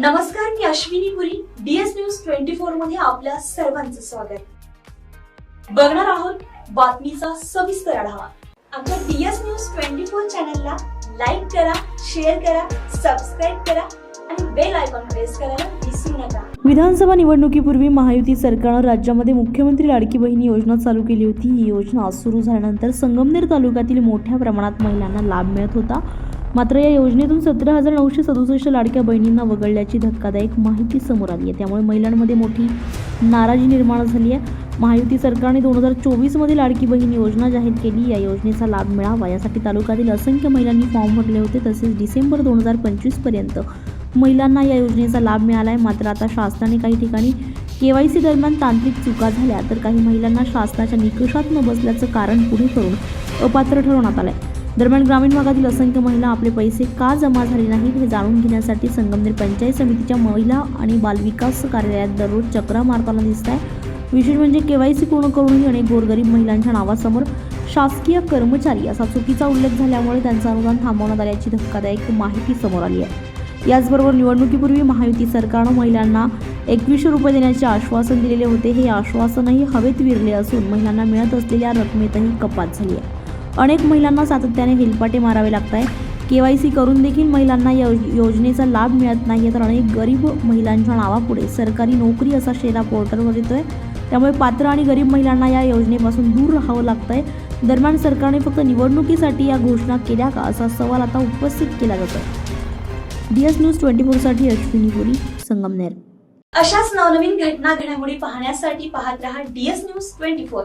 नमस्कार मी Ashwini Puri. DS news twenty फोरमध्ये आपल्या सर्वांचं स्वागत. बघणार आहोत बातमीचा सविस्तर आढावा. आमच्या डीएस न्यूज ट्वेंटी फोर चॅनलला लाईक करा शेअर करा सबस्क्राईब करा आणि बेल आयकॉन प्रेस करायला विसरू नका. विधानसभा निवडणुकीपूर्वी महायुती सरकारनं राज्यामध्ये मुख्यमंत्री लाडकी बहिणी योजना चालू केली होती. ही योजना सुरू झाल्यानंतर संगमनेर तालुक्यातील मोठ्या प्रमाणात महिलांना लाभ मिळत होता. मात्र या योजनेतून सतरा हजार नऊशे सदुसष्ट लाडक्या बहिणींना वगळल्याची धक्कादायक माहिती समोर आली आहे. त्यामुळे महिलांमध्ये मोठी नाराजी निर्माण झाली आहे. महायुती सरकारने दोन हजार चोवीसमध्ये लाडकी बहीण योजना जाहीर केली. या योजनेचा लाभ मिळावा. यासाठी तालुक्यातील असंख्य महिलांनी फॉर्म भरले होते. तसेच डिसेंबर दोन हजार पंचवीसपर्यंत महिलांना या योजनेचा लाभ मिळाला आहे मात्र आता शासनाने काही ठिकाणी के वाय सी दरम्यान तांत्रिक चुका झाल्या. तर काही महिलांना शासनाच्या निकषात न बसल्याचं कारण पुढे करून अपात्र ठरवण्यात आहे दरम्यान ग्रामीण भागातील असंख्य महिला आपले पैसे का जमा झाले नाहीत हे जाणून घेण्यासाठी संगमनेर पंचायत समितीच्या महिला आणि बालविकास कार्यालयात दररोज चक्रा मारताना दिसत आहे विशेष म्हणजे केवायसी पूर्ण करूनही अनेक गोरगरीब महिलांच्या नावासमोर शासकीय कर्मचारी असा चुकीचा उल्लेख झाल्यामुळे त्यांचं अनुदान थांबवण्यात आल्याची धक्कादायक माहिती समोर आली आहे. याचबरोबर निवडणुकीपूर्वी महायुती सरकारनं महिलांना एकवीसशे रुपये देण्याचे आश्वासन दिलेले होते. हे आश्वासनही हवेत विरले असून महिलांना मिळत असलेल्या रकमेतही कपात झाली आहे. अनेक महिलांना सातत्याने हेलपाटे मारावे लागत आहे के वाय सी करून देखील महिलांना या योजनेचा लाभ मिळत नाही तर अनेक गरीब महिलांच्या नावापुढे सरकारी नोकरी असा शेरा पोर्टलवर येतोय. त्यामुळे पात्र आणि गरीब महिलांना या योजनेपासून दूर राहावं लागतंय. दरम्यान सरकारने फक्त निवडणुकीसाठी या घोषणा केल्या का असा सवाल आता उपस्थित केला जातोय. डी एस न्यूज ट्वेंटी फोरसाठी अश्विनी पुरी संगमनेर. अशाच नवनवीन घटना घडामोडी पाहण्यासाठी पाहत रहा डीएस न्यूज ट्वेंटी फोर.